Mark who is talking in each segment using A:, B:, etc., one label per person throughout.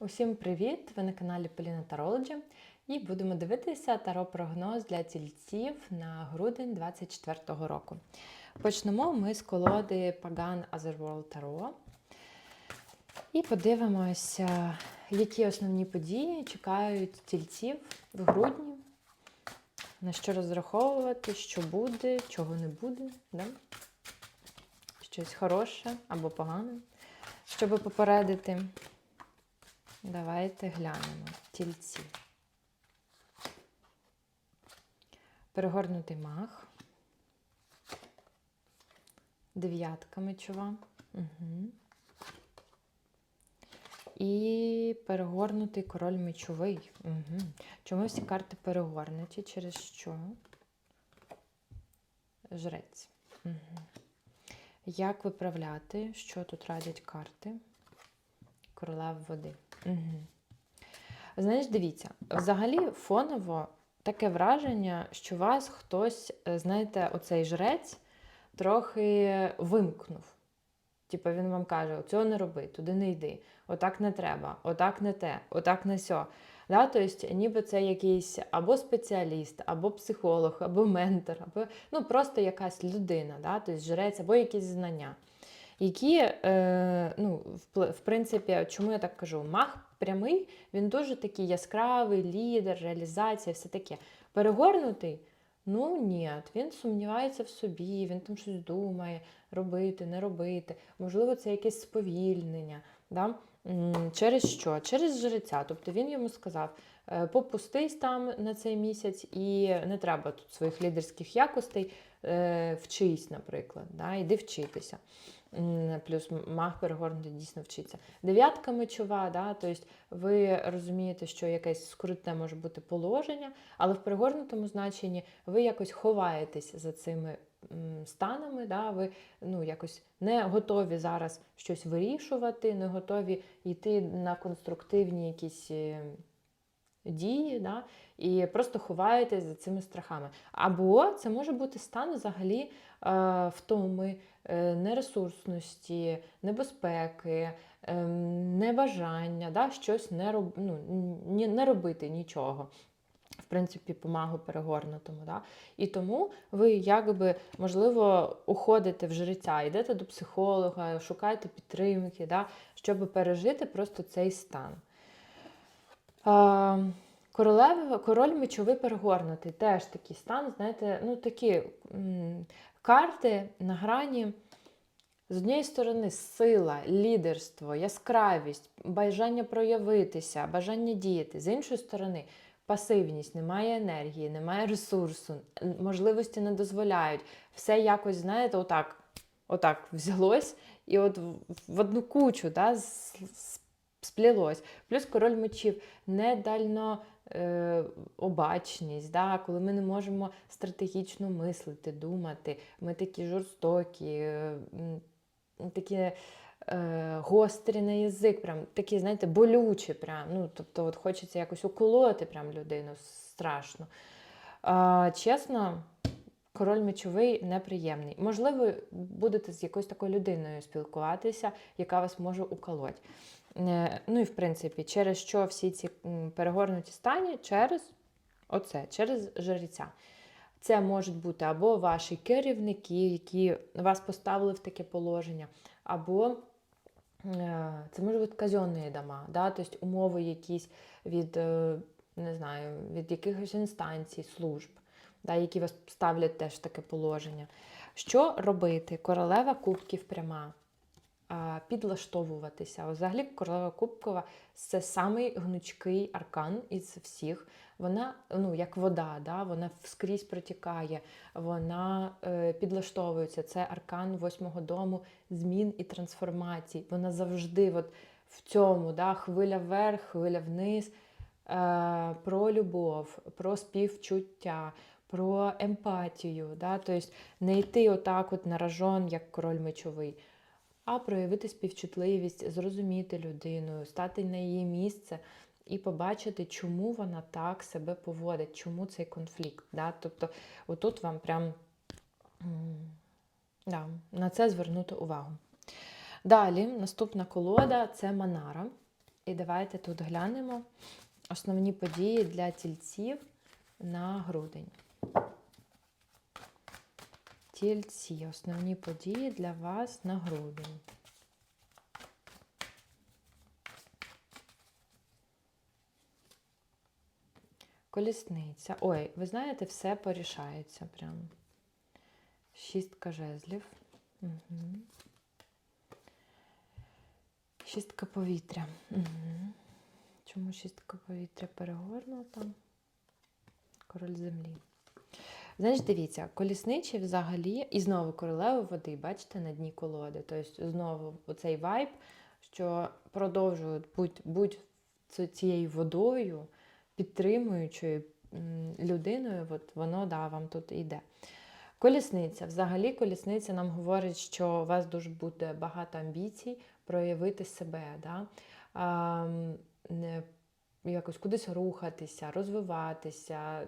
A: Усім привіт! Ви на каналі Поліна Тарологі і будемо дивитися таро-прогноз для тільців на грудень 2024 року. Почнемо ми з колоди Pagan Otherworld Tarot і подивимося, які основні події чекають тільців в грудні, на що розраховувати, що буде, чого не буде, да? щось хороше або погане, щоб попередити. Давайте глянемо. Тільці. Перегорнутий мах. Дев'ятка мечова. Угу. І перегорнутий король мечовий. Угу. Чому всі карти перегорнуті? Через що? Жрець. Угу. Як виправляти? Що тут радять карти? Королева води. Знаєш, дивіться, взагалі фоново таке враження, що вас хтось, е, знаєте, оцей жрець трохи вимкнув. Типу він вам каже, цього не роби, туди не йди, отак не треба, отак не те, отак не сьо. Да? Тобто, ніби це якийсь або спеціаліст, або психолог, або ментор, або ну, просто якась людина, да? тобто жрець, або якісь знання які, е, ну, в, принципі, чому я так кажу, мах прямий, він дуже такий яскравий, лідер, реалізація, все таке. Перегорнутий, ну ні, він сумнівається в собі, він там щось думає, робити, не робити. Можливо, це якесь сповільнення. Да? Через що? Через жреця. Тобто він йому сказав: «Е, попустись там на цей місяць, і не треба тут своїх лідерських якостей, е, вчись, наприклад, да? іди вчитися плюс маг перегорнутий дійсно вчиться. Дев'ятка мечова, да, тобто ви розумієте, що якесь скрутне може бути положення, але в перегорнутому значенні ви якось ховаєтесь за цими станами, да, ви ну, якось не готові зараз щось вирішувати, не готові йти на конструктивні якісь. Дії, да, і просто ховаєтесь за цими страхами. Або це може бути стан взагалі е, втоми, е, нересурсності, небезпеки, е, небажання, да, щось не роб, ну, не робити нічого. В принципі, помагу перегорнутому. Да? І тому ви, якби, можливо, уходите в життя, йдете до психолога, шукаєте підтримки, да? щоб пережити просто цей стан. Королева, король мечовий перегорнутий. Теж такий стан, знаєте, ну такі м карти на грані. З однієї сторони, сила, лідерство, яскравість, бажання проявитися, бажання діяти. З іншої сторони, пасивність, немає енергії, немає ресурсу, можливості не дозволяють. Все якось, знаєте, отак отак взялось і от в одну кучу да, сплілось. Плюс король мечів недально е, обачність, да, коли ми не можемо стратегічно мислити, думати, ми такі жорстокі, е, такі е, гострі на язик, прям такі, знаєте, болючі. Прям, ну, Тобто от хочеться якось уколоти прям людину страшно. Е, чесно. Король мечовий неприємний. Можливо, будете з якоюсь такою людиною спілкуватися, яка вас може уколоть. Е, ну і в принципі, через що всі ці перегорнуті стані? Через оце, через жреця. Це можуть бути або ваші керівники, які вас поставили в таке положення, або е, це може бути казенні дома, да? тобто умови якісь від е, не знаю, від якихось інстанцій, служб, да? які вас ставлять теж в таке положення. Що робити? Королева кубків пряма підлаштовуватися. Взагалі, королева Кубкова це самий гнучкий аркан із всіх. Вона, ну, як вода, да? вона скрізь протікає, вона е, підлаштовується. Це аркан восьмого дому змін і трансформацій. Вона завжди от в цьому да? хвиля вверх, хвиля вниз. Е, про любов, про співчуття, про емпатію. Да? Тобто не йти отак от на ражон, як король мечовий а проявити співчутливість, зрозуміти людину, стати на її місце і побачити, чому вона так себе поводить, чому цей конфлікт. Да? Тобто, отут вам прям да, на це звернути увагу. Далі, наступна колода це Манара. І давайте тут глянемо основні події для тільців на грудень. Тільці, основні події для вас на грудень. Колісниця. Ой, ви знаєте, все порішається прям. Шістка жезлів. Угу. Шістка повітря. Угу. Чому шістка повітря перегорнута? Король землі. Знаєш, дивіться, колісничі взагалі, і знову королева води, бачите, на дні колоди. Тобто, знову оцей вайб, що продовжують будь, будь цією водою, підтримуючою людиною, от воно да, вам тут йде. Колісниця. Взагалі, колісниця нам говорить, що у вас дуже буде багато амбіцій проявити себе. Да? Якось кудись рухатися, розвиватися,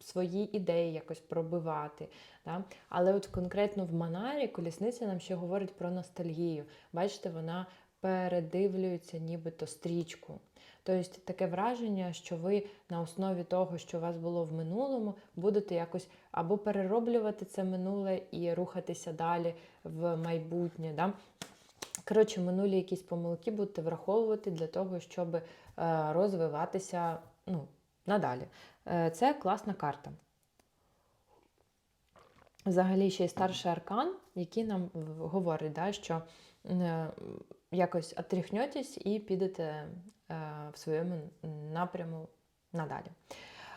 A: свої ідеї якось пробивати. Да? Але от конкретно в Манарі колісниця нам ще говорить про ностальгію. Бачите, вона передивлюється нібито стрічку. Тобто таке враження, що ви на основі того, що у вас було в минулому, будете якось або перероблювати це минуле і рухатися далі в майбутнє. Да? Коротше, минулі якісь помилки будете враховувати для того, щоб е, розвиватися ну, надалі. Е, Це класна карта. Взагалі, ще й старший аркан, який нам говорить, да, що е, якось отріхнетесь і підете в своєму напряму надалі.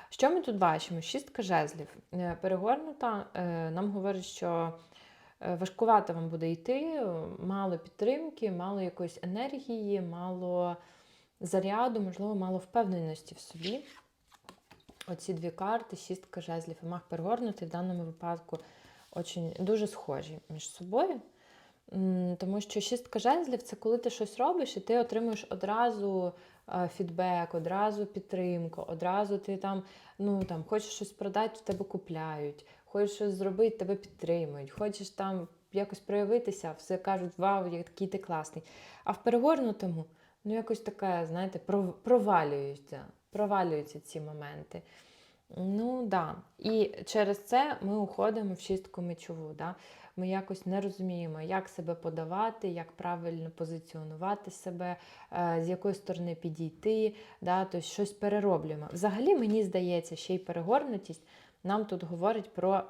A: Що ми тут бачимо? Шістка жезлів. Перегорнута нам говорить, що важкувато вам буде йти, е, мало підтримки, мало якоїсь енергії, мало заряду, можливо, мало впевненості в собі. Оці дві карти, шістка жезлів і маг перегорнутий в даному випадку очень, дуже схожі між собою. Тому що шістка жезлів це коли ти щось робиш, і ти отримуєш одразу е, фідбек, одразу підтримку, одразу ти там, ну там хочеш щось продати, в тебе купляють, хочеш щось зробити, тебе підтримують, хочеш там якось проявитися, все кажуть, вау, який ти класний. А в перегорнутому, ну якось таке, знаєте, пров- провалюються, провалюються ці моменти. Ну да. І через це ми уходимо в шістку мечову. Да? Ми якось не розуміємо, як себе подавати, як правильно позиціонувати себе, е, з якої сторони підійти, да? тобто щось перероблюємо. Взагалі, мені здається, ще й перегорнутість нам тут говорить про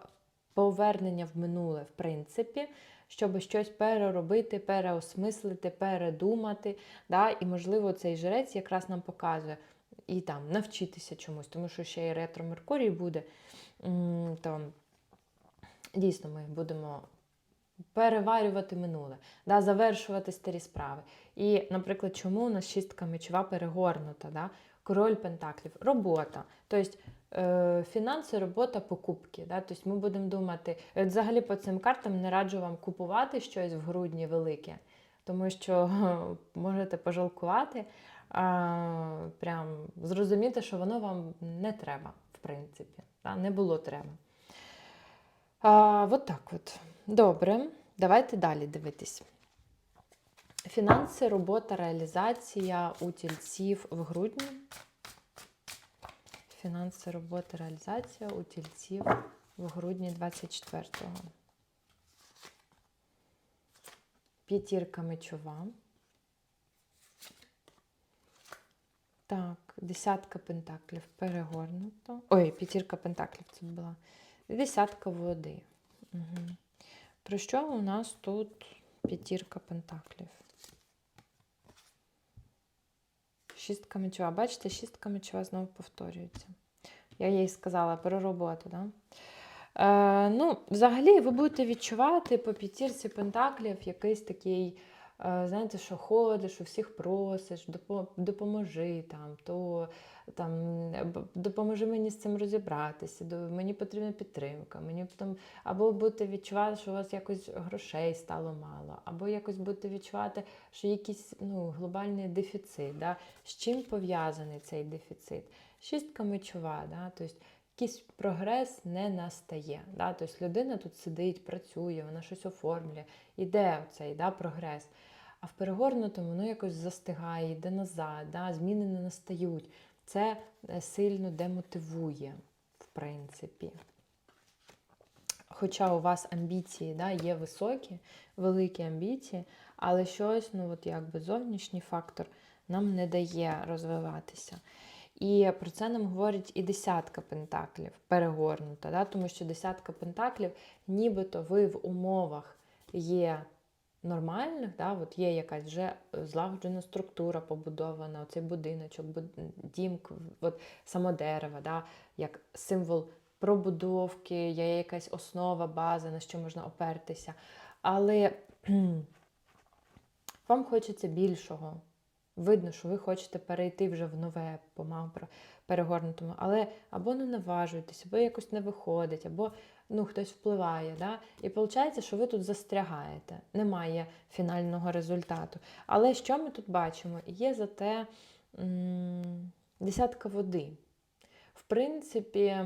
A: повернення в минуле, в принципі, щоб щось переробити, переосмислити, передумати. Да? І, можливо, цей жрець якраз нам показує і там навчитися чомусь, тому що ще й ретро Меркурій буде, то дійсно ми будемо переварювати минуле, да, завершувати старі справи. І, наприклад, чому у нас шістка мечова перегорнута? Да? Король Пентаклів, робота. Тобто фінанси, робота, покупки. Да? Тобто ми будемо думати, взагалі по цим картам не раджу вам купувати щось в грудні велике, тому що можете пожалкувати, а, прям зрозуміти, що воно вам не треба, в принципі. Да? Не було треба. А, от так от. Добре, давайте далі дивитись. Фінанси, робота, реалізація у тільців в грудні. Фінанси, робота, реалізація у тільців в грудні 24-го. П'ятірка мечова. Так, десятка пентаклів перегорнуто. Ой, п'ятірка пентаклів це була. Десятка води. Угу. Про що у нас тут п'ятірка пентаклів? Шістка мечова. Бачите, шістка мечова знову повторюється. Я їй сказала про роботу, да? Е, ну, взагалі, ви будете відчувати по п'ятірці пентаклів якийсь такий, знаєте, що ходиш, у всіх просиш, допоможи там, то там, е, допоможи мені з цим розібратися, мені потрібна підтримка, мені потім, або будете відчувати, що у вас якось грошей стало мало, або якось будете відчувати, що якийсь ну, глобальний дефіцит. Да? З чим пов'язаний цей дефіцит? Шістка мечова, да? тобто якийсь прогрес не настає. Да? Тобто людина тут сидить, працює, вона щось оформлює, іде цей да, прогрес. А в перегорнутому воно якось застигає, йде назад, да? зміни не настають. Це е, сильно демотивує, в принципі. Хоча у вас амбіції да, є високі, великі амбіції, але щось, ну от якби зовнішній фактор нам не дає розвиватися. І про це нам говорить і десятка пентаклів перегорнута, да? тому що десятка пентаклів, нібито ви в умовах є нормальних, да? от є якась вже злагоджена структура побудована, оцей будиночок, дім, от само дерево, да? як символ пробудовки, є якась основа, база, на що можна опертися. Але вам хочеться більшого. Видно, що ви хочете перейти вже в нове по мампро перегорнутому, але або не наважуєтесь, або якось не виходить, або ну, хтось впливає. Да? І виходить, що ви тут застрягаєте, немає фінального результату. Але що ми тут бачимо? Є зате м- десятка води. В принципі,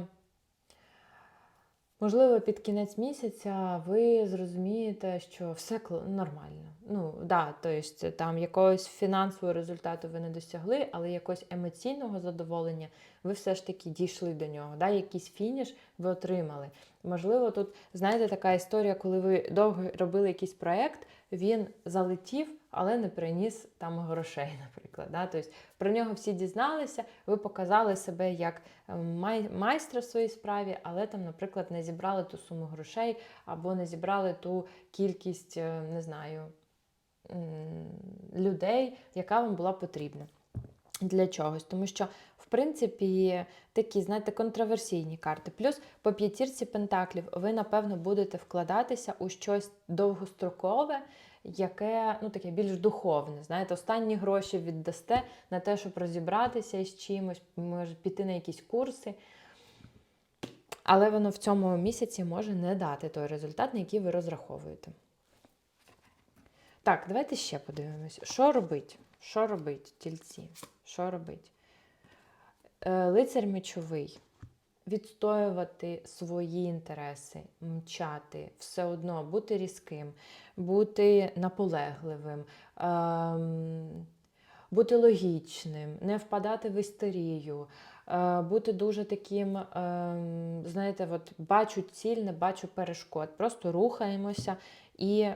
A: Можливо, під кінець місяця ви зрозумієте, що все нормально. Ну, да, тобто там якогось фінансового результату ви не досягли, але якогось емоційного задоволення ви все ж таки дійшли до нього. Да? Якийсь фініш ви отримали. Можливо, тут, знаєте, така історія, коли ви довго робили якийсь проєкт, він залетів, але не приніс там грошей, наприклад. Да? Тобто про нього всі дізналися, ви показали себе як е, май- майстра в своїй справі, але там, наприклад, не зібрали ту суму грошей або не зібрали ту кількість, е, не знаю, людей, яка вам була потрібна. Для чогось, тому що, в принципі, такі, знаєте, контроверсійні карти. Плюс по п'ятірці пентаклів ви, напевно, будете вкладатися у щось довгострокове, яке ну, таке більш духовне. Знаєте, останні гроші віддасте на те, щоб розібратися із чимось, може піти на якісь курси. Але воно в цьому місяці може не дати той результат, на який ви розраховуєте. Так, давайте ще подивимось. Що робить? Що робить тільці? Що робить? Е, Лицар мечовий. Відстоювати свої інтереси, мчати, все одно бути різким, бути наполегливим, ем, бути логічним, не впадати в істерію, е, бути дуже таким, ем, знаєте, от бачу ціль, не бачу перешкод. Просто рухаємося і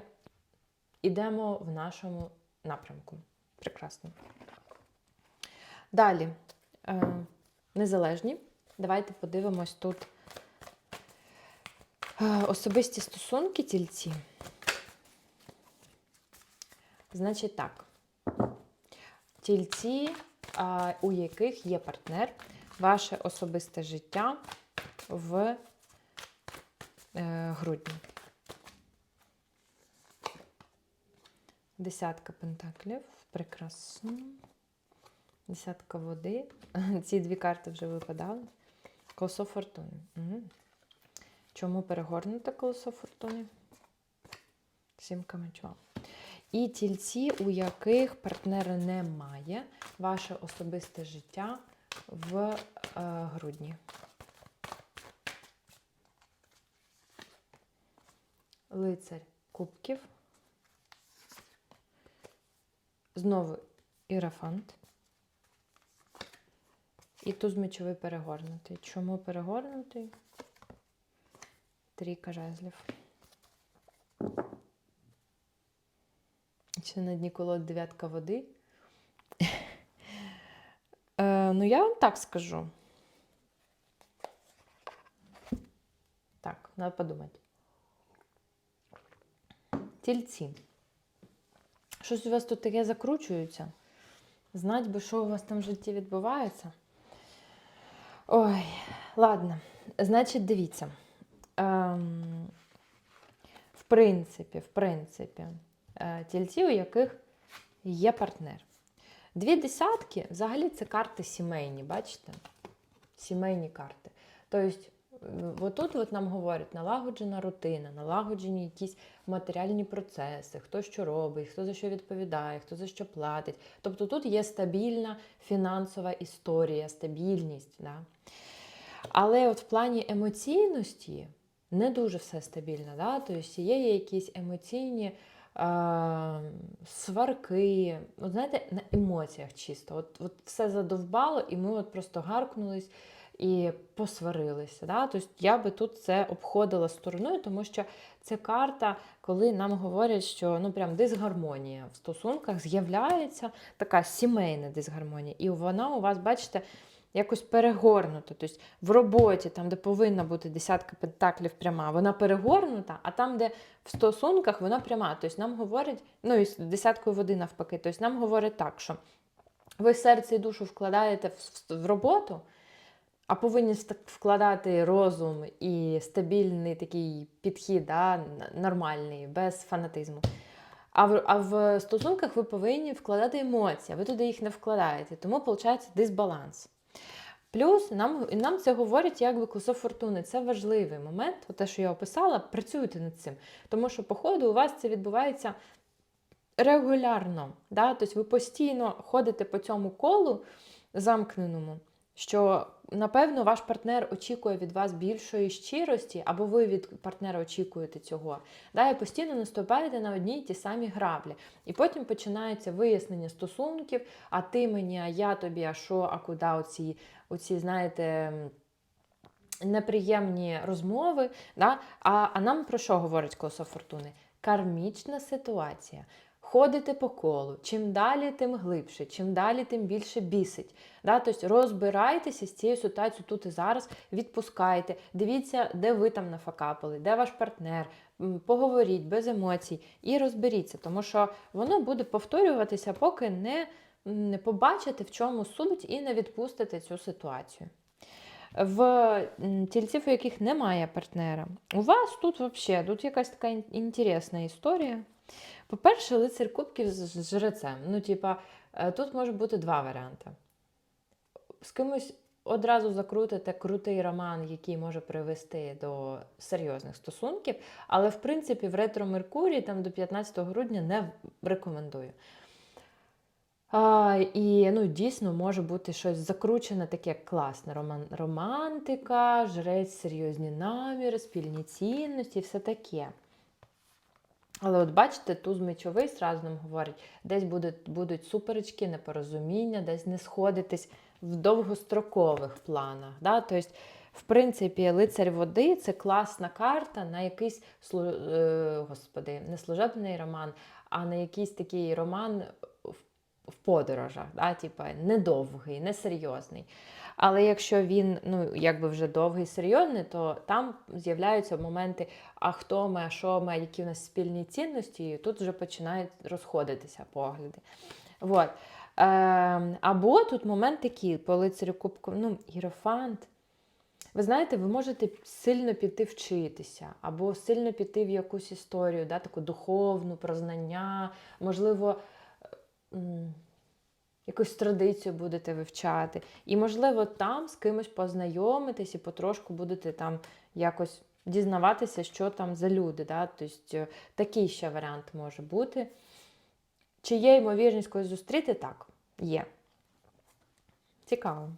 A: йдемо в нашому напрямку. Прекрасно. Далі. Е, незалежні. Давайте подивимось тут е, особисті стосунки тільці. Значить так. Тільці, у яких є партнер, ваше особисте життя в е, грудні. Десятка пентаклів. Прекрасно. Десятка води. Ці дві карти вже випадали. Колесо фортуни. Угу. Чому перегорнуте колесо фортуни? Сімка мечова. І тільці, у яких партнера немає, ваше особисте життя в е, грудні. Лицарь кубків. Знову ірафант. І туз мечовий перегорнутий. Чому перегорнутий? Трійка жезлів. Ще на дні колод дев'ятка води. е, ну, я вам так скажу. Так, треба подумати. Тільці. Щось у вас тут таке закручується. Знать би, що у вас там в житті відбувається. Ой, ладно. Значить, дивіться. Ем, в принципі, в принципі, е, тільці, у яких є партнер. Дві десятки взагалі це карти сімейні, бачите? Сімейні карти. Тобто, отут от нам говорять налагоджена рутина, налагоджені якісь матеріальні процеси, хто що робить, хто за що відповідає, хто за що платить. Тобто тут є стабільна фінансова історія, стабільність. Да? Але от в плані емоційності не дуже все стабільно. Да? Тобто є якісь емоційні е, сварки. От знаєте, на емоціях чисто. От, от все задовбало, і ми от просто гаркнулись і посварилися. Да? Тобто я би тут це обходила стороною, тому що це карта, коли нам говорять, що ну прям дисгармонія в стосунках з'являється така сімейна дисгармонія, і вона у вас, бачите, якось перегорнута. Тобто в роботі, там, де повинна бути десятка пентаклів пряма, вона перегорнута, а там, де в стосунках вона пряма. Тобто нам говорять, ну і з десяткою води навпаки, тобто нам говорять так, що ви серце і душу вкладаєте в, роботу. А повинні вкладати розум і стабільний такий підхід, да, нормальний, без фанатизму. А в, а в стосунках ви повинні вкладати емоції, а ви туди їх не вкладаєте. Тому виходить дисбаланс. Плюс нам, нам це говорять якби колесо фортуни. Це важливий момент, те, що я описала, працюйте над цим. Тому що, по ходу, у вас це відбувається регулярно. Да? Тобто ви постійно ходите по цьому колу замкненому, що, напевно, ваш партнер очікує від вас більшої щирості, або ви від партнера очікуєте цього. Да? І постійно наступаєте на одні й ті самі граблі. І потім починається вияснення стосунків, а ти мені, а я тобі, а що, а куди оці, оці знаєте. Неприємні розмови, да? а, а нам про що говорить колесо фортуни? Кармічна ситуація. Ходите по колу. Чим далі, тим глибше, чим далі, тим більше бісить. Да? Тобто розбирайтеся з цією ситуацією тут і зараз, відпускайте, дивіться, де ви там нафакапили, де ваш партнер, поговоріть без емоцій і розберіться, тому що воно буде повторюватися, поки не, не побачите, в чому суть, і не відпустите цю ситуацію. В тільців, у яких немає партнера, у вас тут взагалі тут якась така інтересна історія. По-перше, лицар кубків з жрецем. Ну, типа, е, тут може бути два варіанти. З кимось одразу закрутите крутий роман, який може привести до серйозних стосунків, але в принципі в ретро Меркурій там до 15 грудня не рекомендую. А, і ну, дійсно може бути щось закручене, таке класне. Роман, романтика, жрець, серйозні наміри, спільні цінності, все таке. Але от бачите, туз мечовий зразу нам говорить, десь будуть, будуть суперечки, непорозуміння, десь не сходитись в довгострокових планах. Да? Тобто, в принципі, лицар води це класна карта на якийсь е, господи, не служебний роман, а на якийсь такий роман в, подорожах, да? типа недовгий, несерйозний. Але якщо він ну, якби вже довгий, серйозний, то там з'являються моменти, а хто ми, а що ми, які в нас спільні цінності, і тут вже починають розходитися погляди. Вот. Е, або тут момент такий, по лицарю кубку, ну, гірофант. Ви знаєте, ви можете сильно піти вчитися, або сильно піти в якусь історію, да, таку духовну, про знання, можливо, якусь традицію будете вивчати. І, можливо, там з кимось познайомитесь і потрошку будете там якось дізнаватися, що там за люди. Да? Тобто е, такий ще варіант може бути. Чи є ймовірність когось зустріти? Так, є. Цікаво.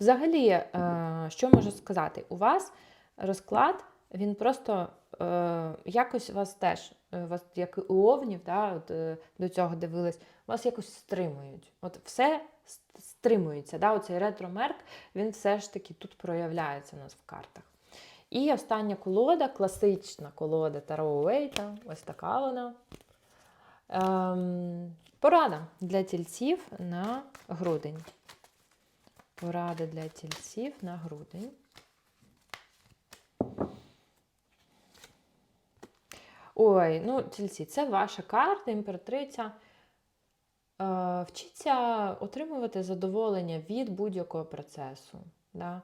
A: Взагалі, е, що можу сказати? У вас розклад, він просто е, якось вас теж, е, вас, як і у овнів, да, от, е, до цього дивились, вас якось стримують. От все стримується. Да? Оцей ретро-мерк, він все ж таки тут проявляється у нас в картах. І остання колода, класична колода Таро Уейта, ось така вона. Ем, порада для тільців на грудень. Порада для тільців на грудень. Ой, ну, тільці, це ваша карта, імператриця. Е, вчіться отримувати задоволення від будь-якого процесу. Да?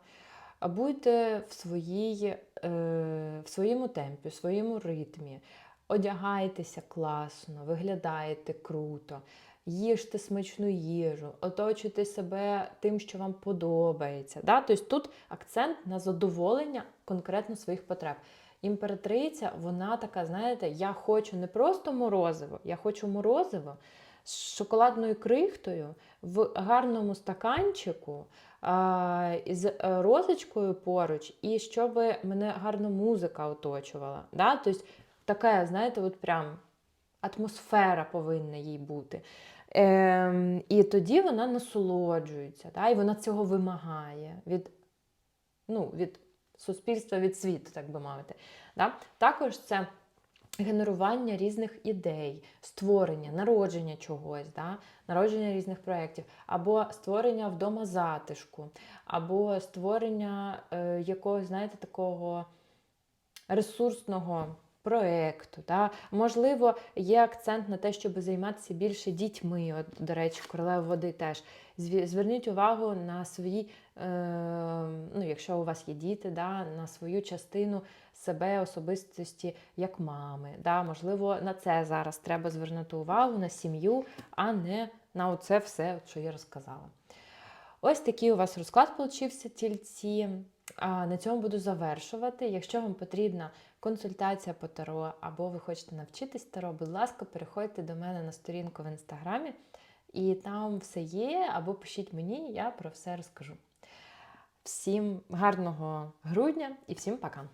A: Будьте в, своїй, е, в своєму темпі, в своєму ритмі. Одягайтеся класно, виглядаєте круто, їжте смачну їжу, оточуйте себе тим, що вам подобається. Да? Тобто тут акцент на задоволення конкретно своїх потреб. Імператриця, вона така, знаєте, я хочу не просто морозиво, я хочу морозиво з шоколадною крихтою в гарному стаканчику, з е, розочкою поруч, і щоб мене гарно музика оточувала. Да? Тобто таке, знаєте, от прям атмосфера повинна їй бути. Ем, і тоді вона насолоджується, да, і вона цього вимагає від, ну, від суспільства, від світу, так би мовити. Да? Також це генерування різних ідей, створення, народження чогось, да? народження різних проєктів, або створення вдома затишку, або створення е, якогось, знаєте, такого ресурсного проєкту. Да? Можливо, є акцент на те, щоб займатися більше дітьми. От, до речі, королева води теж. Зверніть увагу на свої, е, ну, якщо у вас є діти, да, на свою частину себе, особистості як мами. Да? Можливо, на це зараз треба звернути увагу, на сім'ю, а не на оце все, що я розказала. Ось такий у вас розклад получився, тільці. На цьому буду завершувати. Якщо вам потрібна консультація по таро, або ви хочете навчитись таро, будь ласка, переходьте до мене на сторінку в інстаграмі, і там все є, або пишіть мені, я про все розкажу. Всім гарного грудня і всім пока!